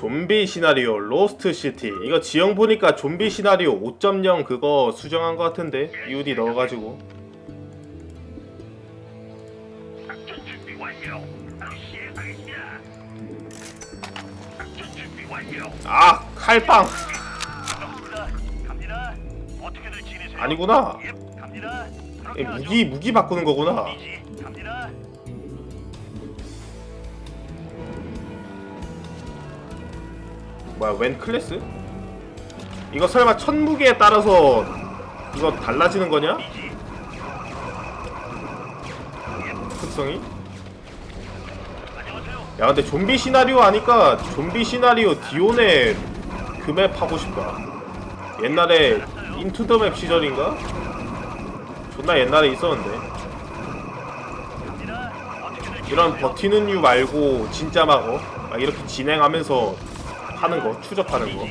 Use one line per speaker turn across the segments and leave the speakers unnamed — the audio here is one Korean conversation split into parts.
좀비 시나리오 로스트 시티. 이거 지형 보니까 좀비 시나리오 5.0 그거 수정한 것 같은데? EUD 넣어가지고. 아 칼빵? 아니구나.
예, 하죠.
무기 무기 바꾸는 거구나 뭐야 웬 클래스? 이거 설마 첫 무기에 따라서 이거 달라지는 거냐? 특성이? 야 근데 좀비 시나리오 하니까 좀비 시나리오 디온의 그맵 하고 싶다 옛날에 인투 더 맵 시절인가? 존나 옛날에 있었는데 이런? 버티는 이유 말고 진짜 막 어? 막 이렇게 진행하면서 하는 거 추적하는 거.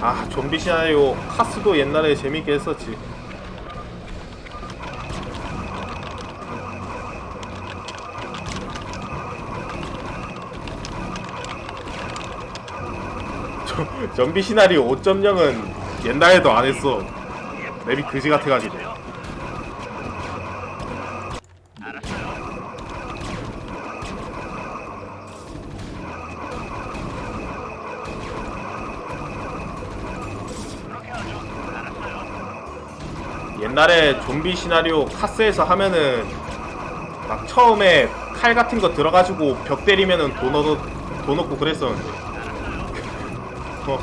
아 좀비 시나리오 카스도 옛날에 재밌게 했었지. 저- 좀비 시나리오 5.0은 옛날에도 안 했어 맵이 그지 같아가지고. 옛날에 좀비 시나리오 카스에서 하면은 막 처음에 칼 같은 거 들어가지고 벽 때리면은 돈 얻어 돈 얻고 그랬었는데 어,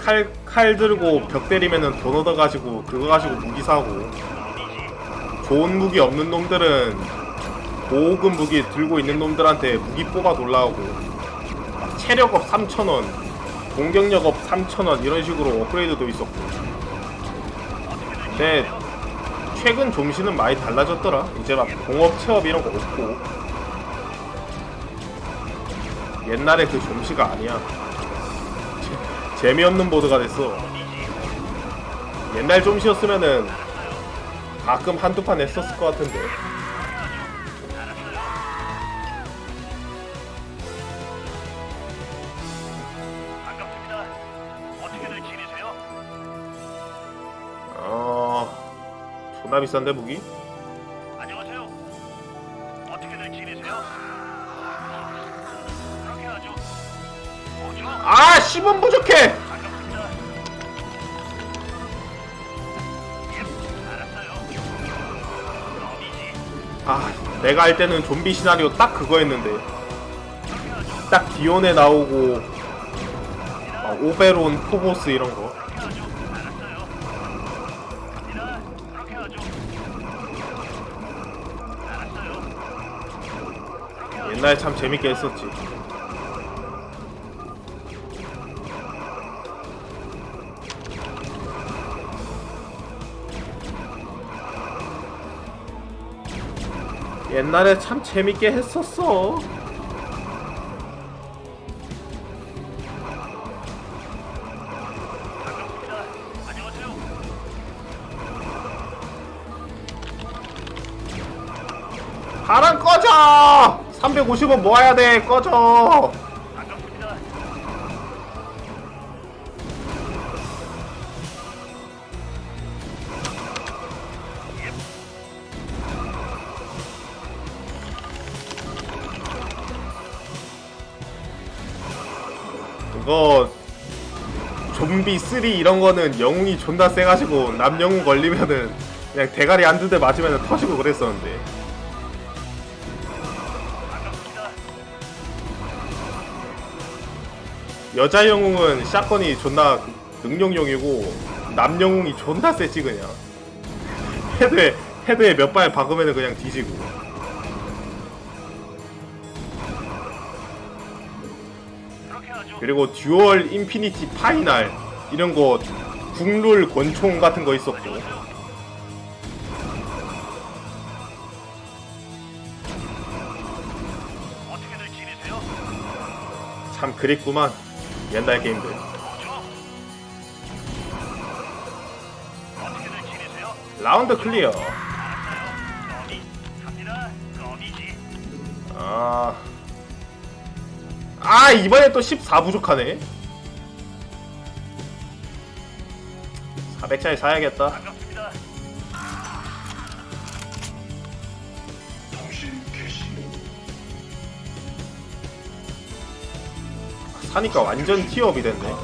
칼, 칼 들고 벽 때리면은 돈 얻어가지고 그거 가지고 무기 사고. 좋은 무기 없는 놈들은 고급 무기 들고 있는 놈들한테 무기 뽑아 놀라고. 막 체력업 3,000원 공격력업 3,000원 이런 식으로 업그레이드도 있었고. 근데 최근 좀시는 많이 달라졌더라. 이제 막 공업 체업 이런 거 없고. 옛날에 그 좀시가 아니야 재- 재미없는 보드가 됐어 옛날 좀시였으면은 가끔 한두 판 했었을 것 같은데?
어...
존나 비싼데 무기?
안녕하세요. 어떻게들 지내세요? 그렇게 하죠. 뭐죠?
아 10원 부족해! 아 내가 할 때는 좀비 시나리오 딱 그거였는데. 딱 디온에 나오고 아, 오베론, 포보스 이런 거. 옛날에 참 재밌게 했었지 옛날에 참 재밌게 했었어. 바람 꺼져! 350원 모아야 돼 꺼져 3 이런 거는 영웅이 존나 쎄가시고, 남영웅 걸리면은 그냥 대가리 한 두 대 맞으면 터지고 그랬었는데. 여자 영웅은 샷건이 존나 능력용이고 남 영웅이 존나 쎄지 그냥. 헤드에 헤드에 몇 발 박으면 그냥 뒤지고. 그리고 듀얼 인피니티 파이널. 이런 거 국룰 권총 같은 거 있었고? 참 그립구만 옛날 게임들? 라운드 클리어. 아. 아, 이번에 또 14 부족하네. 400짜리 사야겠다.
반갑습니다.
사니까 완전 티업이 됐네.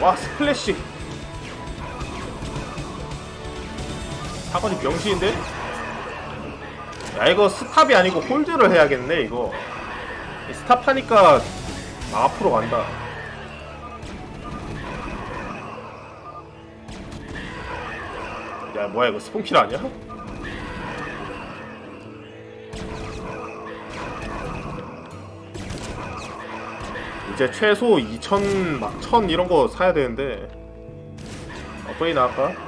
와, 스플래시. 사거리 병신인데? 야, 이거 스탑이 아니고 홀드를 해야겠네, 이거. 이 스탑하니까 막 앞으로 간다. 야, 뭐야, 이거 스폰킬 아니야? 이제 최소 2천 막 1000 이런 거 사야 되는데 업그레이드 나갈까?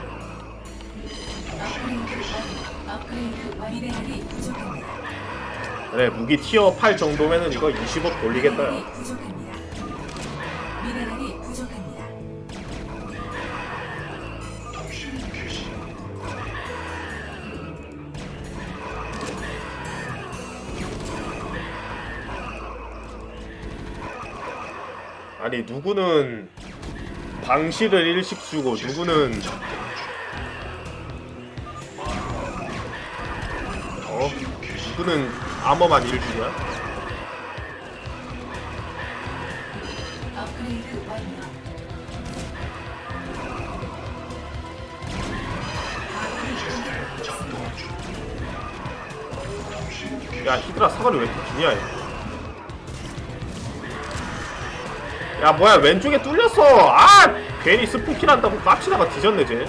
그래 무기 티어 8 정도면은 이거 20억 돌리겠다 야. 아니 누구는 방실을 일식 주고 누구는 어? 누구는 암호만 일 주냐?
업그레이드 완료.
야 히드라 사거리 왜 이렇게 기냐 얘. 야 뭐야 왼쪽에 뚫렸어 아 괜히 스포킬 한다고 깝치다가 뒤졌네 쟤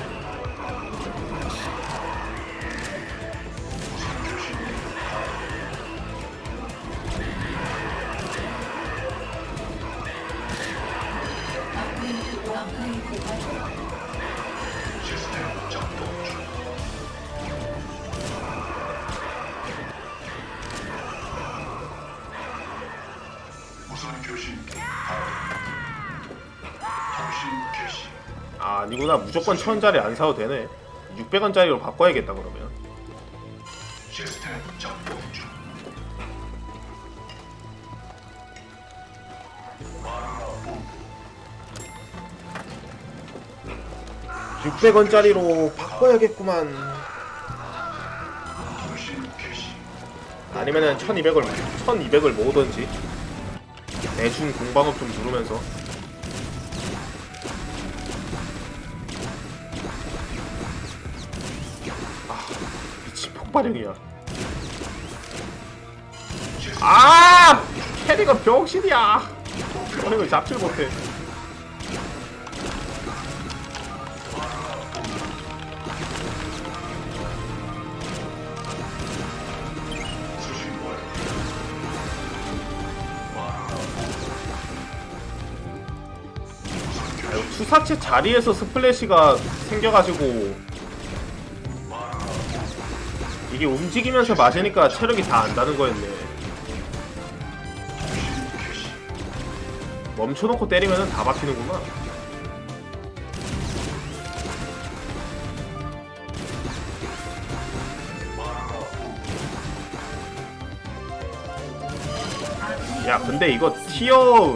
아 아니구나. 무조건 1000원짜리 안 사도 되네. 600원짜리로 바꿔야겠다 그러면.
시스템 작동 중
600원짜리로 바꿔야겠구만. 아니면은 1200을 1200을 모으던지. 대충 공방업 좀 누르면서 폭발형이야 아! 캐리가 병신이야. 어림을 잡질 못해? 투사체 자리에서 스플래시가 생겨가지고 이게 움직이면서 맞으니까 체력이 다 안다는 거였네 멈춰놓고 때리면 다 박히는구나 야 근데 이거 티어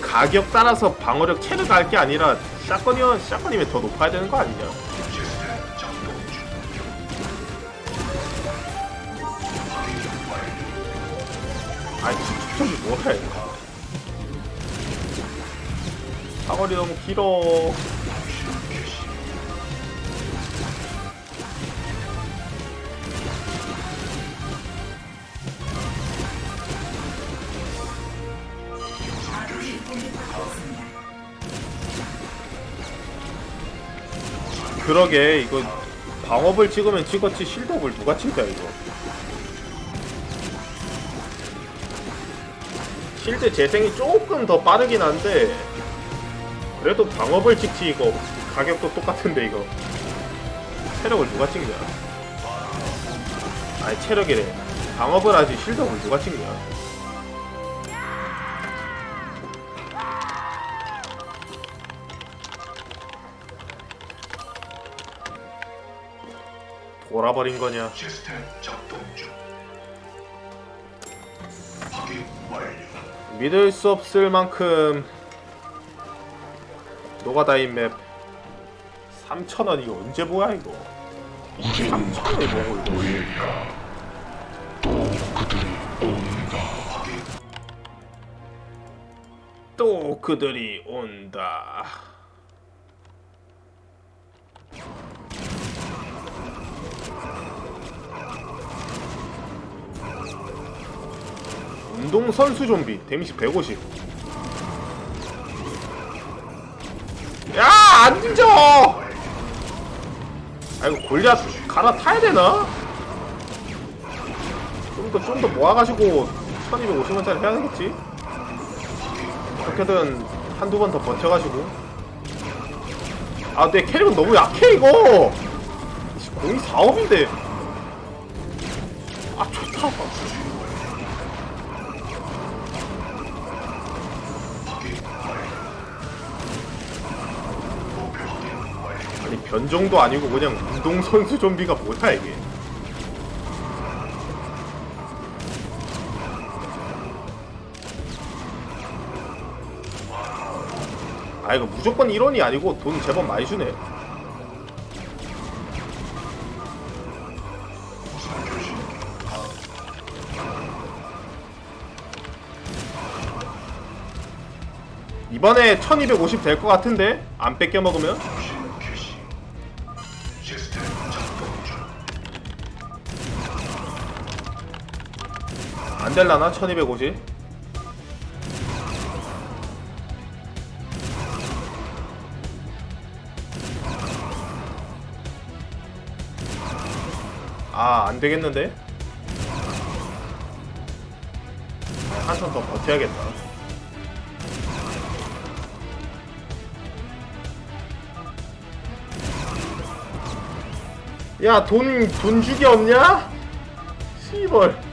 가격 따라서 방어력 체력 할게 아니라 샷건이면 샷건이면 더 높아야 되는 거 아니냐? 아이 축척이 뭐해? 사거리 너무 길어. 그러게 이거 방업을 찍으면 찍었지 실드업을 누가 칠까 이거? 실드 재생이 조금 더 빠르긴 한데 그래도 방업을 찍지 이거 가격도 똑같은데 이거. 체력을 누가 찍냐 아니 체력이래. 방업을 하지 실드업을 누가 찍냐 돌아버린 거냐?
시스템 작동 중.
믿을 수 없을 만큼 노가다인 맵 3,000원 이거 언제 뭐야 이거? 3,000원이 뭐고 이거. 또 그들이 온다 운동 선수 좀비 데미지 150 야! 안 뒤져! 아이고 골리앗 갈아타야 되나? 좀 더 좀 더 모아가지고 1250원짜리 해야 되겠지? 어떻게든 한두 번 더 버텨가지고 아 내 캐릭은 너무 약해 이거 씨, 공이 4업인데 아 좋다 변종도 아니고 그냥 운동선수 좀비가 뭐야 이게 아 이거 무조건 1원이 아니고 돈 제법 많이 주네 이번에 1250 될 것 같은데? 안 뺏겨 먹으면? 안 될라나? 1250? 아, 안 되겠는데? 한참 더 버텨야겠다. 야, 돈, 돈 주기 없냐? 시벌.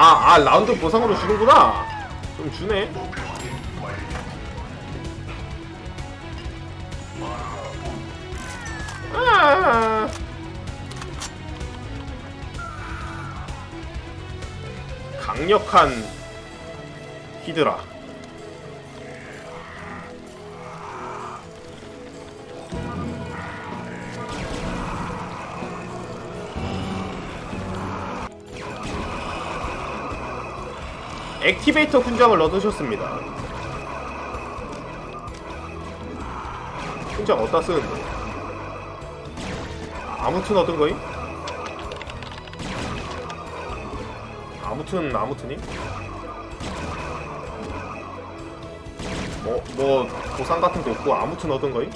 아, 아, 라운드 보상으로 주는구나. 좀 주네. 아. 강력한 히드라. 액티베이터 훈장을 얻으셨습니다. 훈장 어디다 쓰는데? 아무튼 얻은 거임? 아무튼 아무튼이? 뭐, 뭐 보상 같은 거 없고 아무튼 얻은 거임?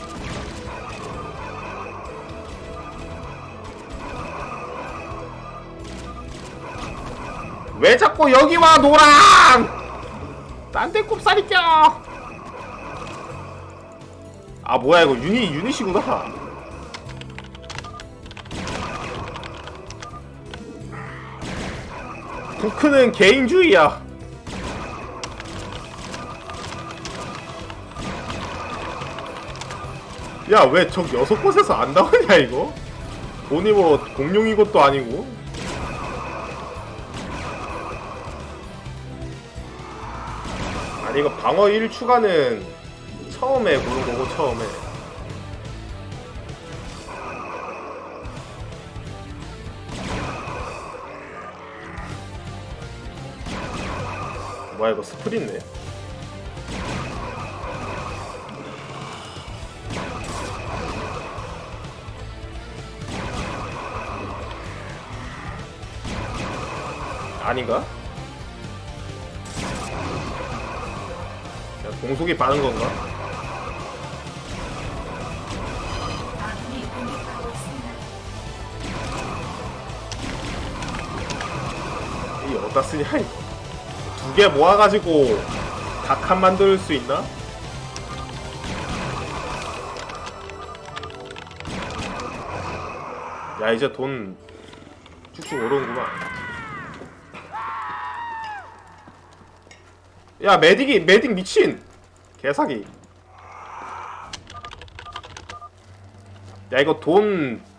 왜 자꾸 여기 와 노랑! 딴데 꼽살이 껴! 아 뭐야 이거 유니 유니시구나. 부크는 개인주의야. 야, 왜 저 여섯 곳에서 안 나오냐, 이거? 돈이 뭐, 공룡이 것도 아니고. 아니, 이거 방어 1 추가는 처음에 고른 거고, 처음에. 뭐야, 이거 스프린네. 아닌가? 공속이 빠른 건가?
이
어디다 쓰냐 두 개 모아가지고 각한 만들 수 있나? 야 이제 돈 쭉쭉 오르는구만 야 메딕이 메딕 미친 개사기 야 이거 돈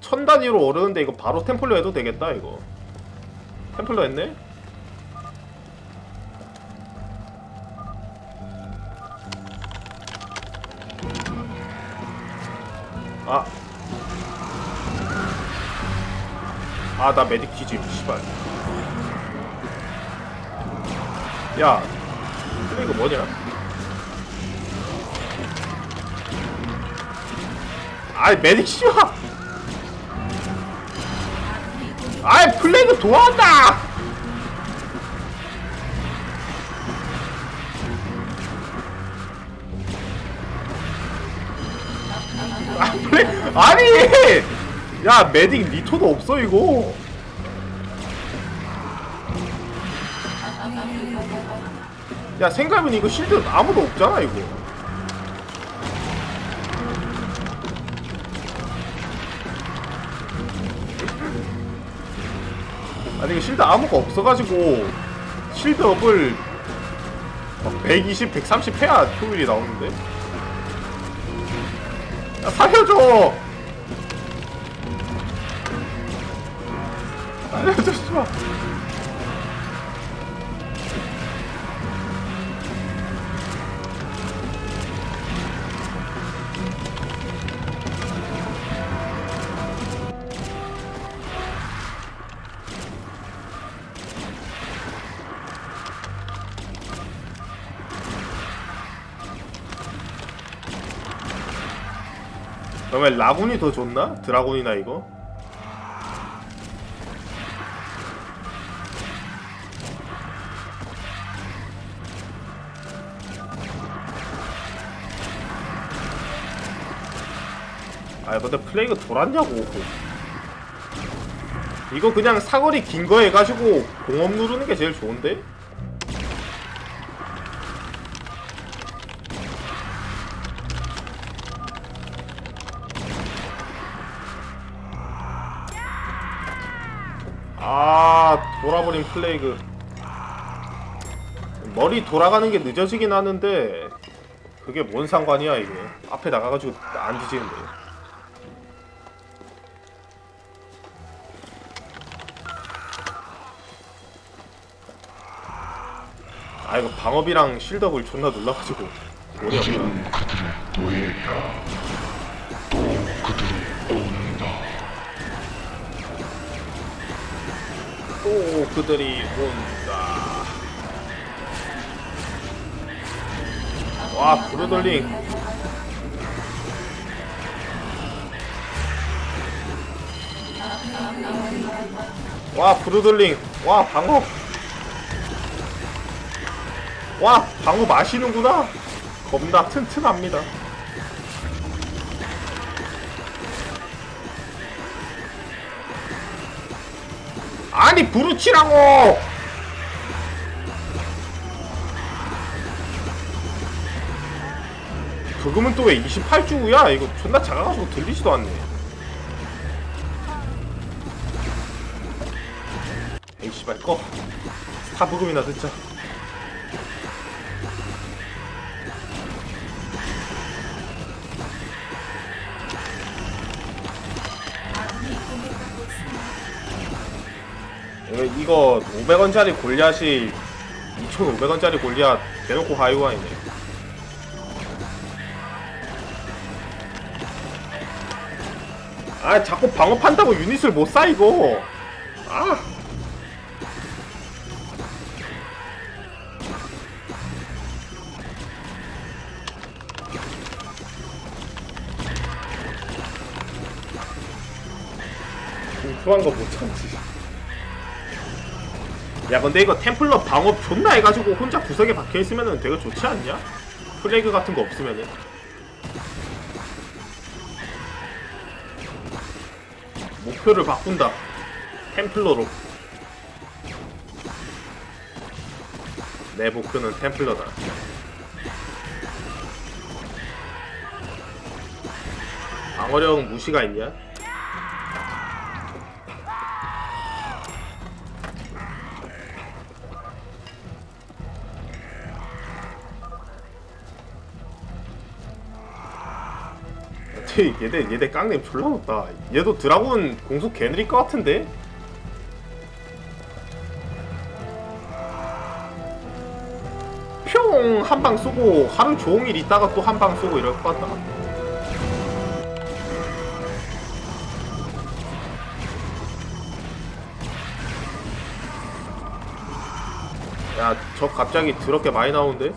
천 단위로 오르는데 이거 바로 템플러 해도 되겠다 이거 템플러 했네? 아. 아, 나 메딕 뒤짐, 씨발. 야, 근데 이거 뭐냐? 아이, 메딕 씨발! 아이, 플레이그 도와한다! 아, 플레이, 아니! 야, 메딕 니토도 없어, 이거. 야, 생각해보니 이거 실드 아무도 없잖아, 이거. 이거 실드 아무가 없어가지고, 실드업을 막 120, 130 해야 효율이 나오는데? 야, 살려줘! 살려줘, 씨발. 그러면 라군이 더 좋나? 드라군이나 이거? 아 근데 플레이가 돌았냐고 이거 그냥 사거리 긴 거 해가지고 공업 누르는 게 제일 좋은데? 아 돌아버린 플레이그. 머리 돌아가는 게 늦어지긴 하는데 그게 뭔 상관이야 이게. 앞에 나가가지고 안 뒤지는데. 아 이거 방업이랑 실덕을 존나 눌러가지고. 오래 없나 또 그들이 온다. 와, 브루돌링. 와, 브루돌링. 와, 방어. 와, 방어 마시는구나. 겁나 튼튼합니다. 아니 부르치라고! 그금은 또 왜 28주야? 이거 존나 작아가지고 들리지도 않네. 에이 씨발 꺼. 스타 부금이나 듣자 이거 500원짜리 골리앗이 2,500원짜리 골리앗 대놓고 하이와이네. 아 자꾸 방어 판다고 유닛을 못사 이거. 아 야 근데 이거 템플러 방업 존나 해가지고 혼자 구석에 박혀있으면은 되게 좋지 않냐? 플래그 같은 거 없으면은 목표를 바꾼다 템플러로 내 목표는 템플러다 방어력 무시가 있냐? 얘- 얘네 얘네 깡냄 졸라 높다 얘도 드라군 공속 개느릴 것 같은데? 평 한 방 쏘고 하루 종일 있다가 또 한 방 쏘고 이럴 것 같다 야 저 갑자기 더럽게 많이 나오는데?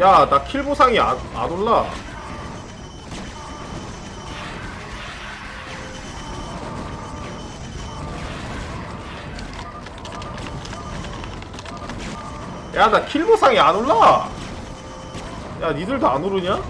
야, 나 킬 보상이 안, 안 올라. 야, 나 킬 보상이 안 올라. 야, 니들도 안 오르냐?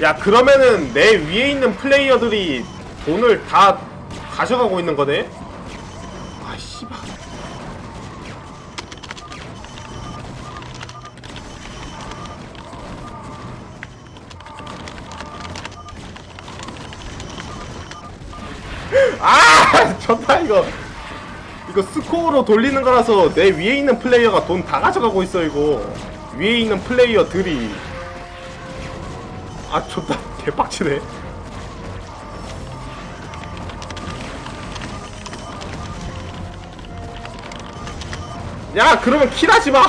야, 그러면은 내 위에 있는 플레이어들이 돈을 다 가져가고 있는 거네? 아, 씨발. 아! 좋다, 이거. 이거 스코어로 돌리는 거라서 내 위에 있는 플레이어가 돈 다 가져가고 있어, 이거. 위에 있는 플레이어들이. 아, 좋다. 개빡치네. 야, 그러면 킬하지 마!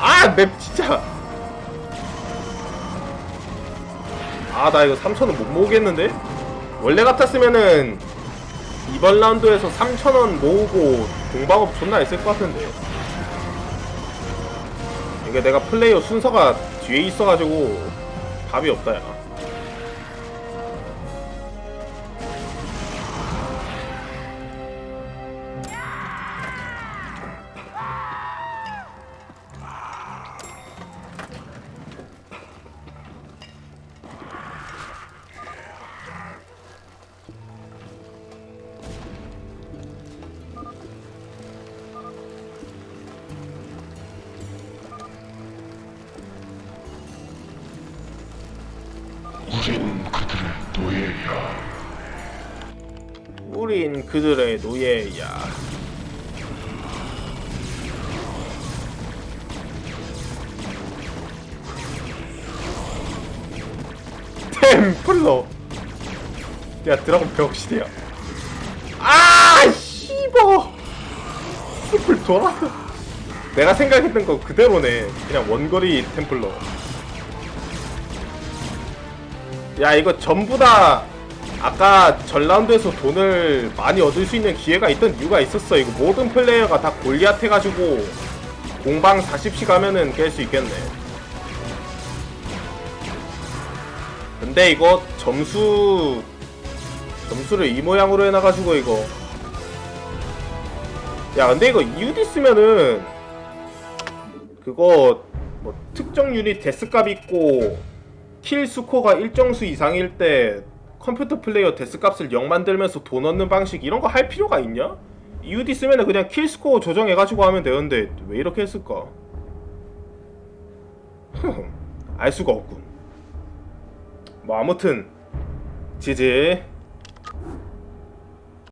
아, 맵 진짜. 아, 나 이거 3,000원 못 모으겠는데? 원래 같았으면은 이번 라운드에서 3,000원 모으고 공방업 존나 했을 것 같은데. 이게 내가 플레이어 순서가 뒤에 있어가지고 답이 없다,
야.
우린 그들의 노예야. 템플러. 야 드라곤 병신이야. 아 씨버. 템플 돌아. 내가 생각했던 거 그대로네. 그냥 원거리 템플러. 야 이거 전부 다 아까 전 라운드에서 돈을 많이 얻을 수 있는 기회가 있던 이유가 있었어. 이거 모든 플레이어가 다 골리앗 해가지고 공방 40씩 가면은 깰 수 있겠네. 근데 이거 점수 점수를 이 모양으로 해놔가지고 이거. 야 근데 이거 EUD 쓰면은 그거 뭐 특정 유닛 데스값 있고 킬 스코어가 일정 수 이상일 때 컴퓨터 플레이어 데스값을 0 만들면서 돈 얻는 방식 이런 거 할 필요가 있냐? EUD 쓰면은 그냥 킬 스코어 조정해가지고 하면 되는데 왜 이렇게 했을까? 알 수가 없군. 뭐 아무튼 지지